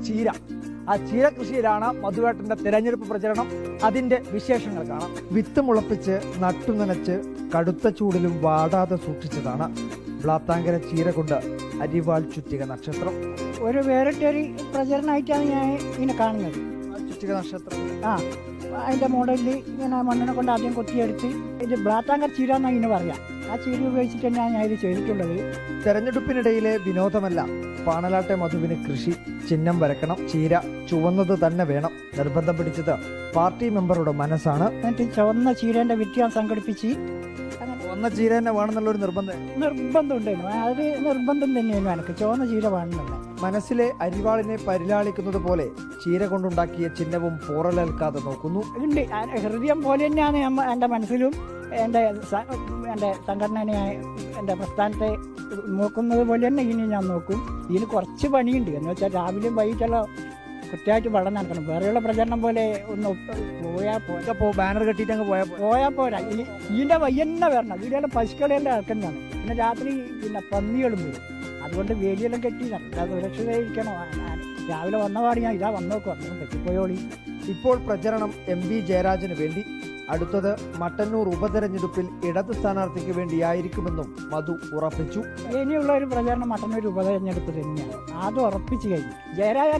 ചീര. ആ ചീര കൃഷിയിലാണ് മധുവേട്ടന്റെ തെരഞ്ഞെടുപ്പ് പ്രചരണം. അതിന്റെ വിശേഷങ്ങൾ കാണാം. വിത്ത് മുളപ്പിച്ച് നട്ടുനനച്ച് കടുത്ത ചൂടിലും വാടാതെ സൂക്ഷിച്ചതാണ് ബ്ലാത്താങ്കര ചീര കൊണ്ട് അരിവാൾ ചുറ്റിക നക്ഷത്രം. ഒരു വേറിട്ടൊരു പ്രചരണമായിട്ടാണ് ഞാൻ ഇങ്ങനെ കാണുന്നത്. ചുറ്റിക നക്ഷത്രം. ആ അതിന്റെ മോഡലിൽ ഇങ്ങനെ മണ്ണിനെ കൊണ്ട് ആദ്യം കൊത്തിയെടുത്ത് ഇത് ബ്ലാത്താങ്കർ ചീര എന്നാണ് ഇങ്ങനെ പറയാം. ആ ചേരി ഉപയോഗിച്ചിട്ട് തന്നെയാണ് ഞാൻ ഇത് ചെയ്തിട്ടുള്ളത്. തെരഞ്ഞെടുപ്പിനിടയിലെ വിനോദമല്ല. പാണലാട്ടെ മധുവിന് കൃഷി ചിഹ്നം വരക്കണം ചീര ചുവന്നത് തന്നെ വേണം. നിർബന്ധം പിടിച്ചത് പാർട്ടി മെമ്പറുടെ മനസ്സാണ്. എന്നിട്ട് ചുവന്ന ചീരേന്റെ വിറ്റ് ഞാൻ സംഘടിപ്പിച്ച് ചുവന്ന ചീര തന്നെ വേണമെന്നുള്ള ഒരു നിർബന്ധം. നിർബന്ധം ഉണ്ടായിരുന്നു. അത് നിർബന്ധം തന്നെയാണ് എനിക്ക്. ചുവന്ന ചീര വേണമെന്നുള്ളത് മനസ്സിലെ അരിവാളിനെ പരിലാളിക്കുന്നത് പോലെ ചീര കൊണ്ടുണ്ടാക്കിയ ചിഹ്നവും പോറലേൽക്കാതെ നോക്കുന്നു. ഉണ്ട്. ഹൃദയം പോലെ തന്നെയാണ് എന്റെ എന്റെ മനസ്സിലും. എന്റെ എന്റെ സംഘടനയെ എന്റെ പ്രസ്ഥാനത്തെ നോക്കുന്നത് പോലെ തന്നെ ഇനി ഞാൻ നോക്കും. ഇതിന് കുറച്ച് പണിയുണ്ട്. എന്ന് വെച്ചാൽ രാവിലെയും വൈകിട്ടെല്ലാം കൃത്യമായിട്ട് വെള്ളം നടക്കണം. വേറെയുള്ള പ്രചരണം പോലെ ഒന്ന് പോയാൽ പോയാൽ പോ ബാനർ കെട്ടിയിട്ട് അങ്ങ് പോയാൽ പോയാൽ പോരാ. ഇനി ഇതിന്റെ വയ്യന്നെ വരണം. ഇതിന്റെ പശുക്കളെല്ലാം ഇറക്കുന്നതാണ് പിന്നെ രാത്രി പിന്നെ പന്നികളും വരും. അതുകൊണ്ട് വേലിയെല്ലാം കെട്ടി നല്ല സുരക്ഷിതയിരിക്കണം രാവിലെ വന്ന പാടി ഞാൻ ഇതാ വന്നോക്കും. അങ്ങനെ പറ്റിപ്പോയോളി. ഇപ്പോൾ പ്രചരണം എം വി ജയരാജന് വേണ്ടി. അടുത്തത് മട്ടന്നൂർ ഉപതെരഞ്ഞെടുപ്പിൽ ഇടത് സ്ഥാനാർത്ഥിക്ക് വേണ്ടിയായിരിക്കുമെന്നും മധു ഉറപ്പിച്ചു. ഇനിയുള്ള ഒരു പ്രചരണം മട്ടന്നൂർ ഉപതെരഞ്ഞെടുപ്പ് തന്നെയാണ്. അത് ഉറപ്പിച്ചു കഴിഞ്ഞു. ജയരാജ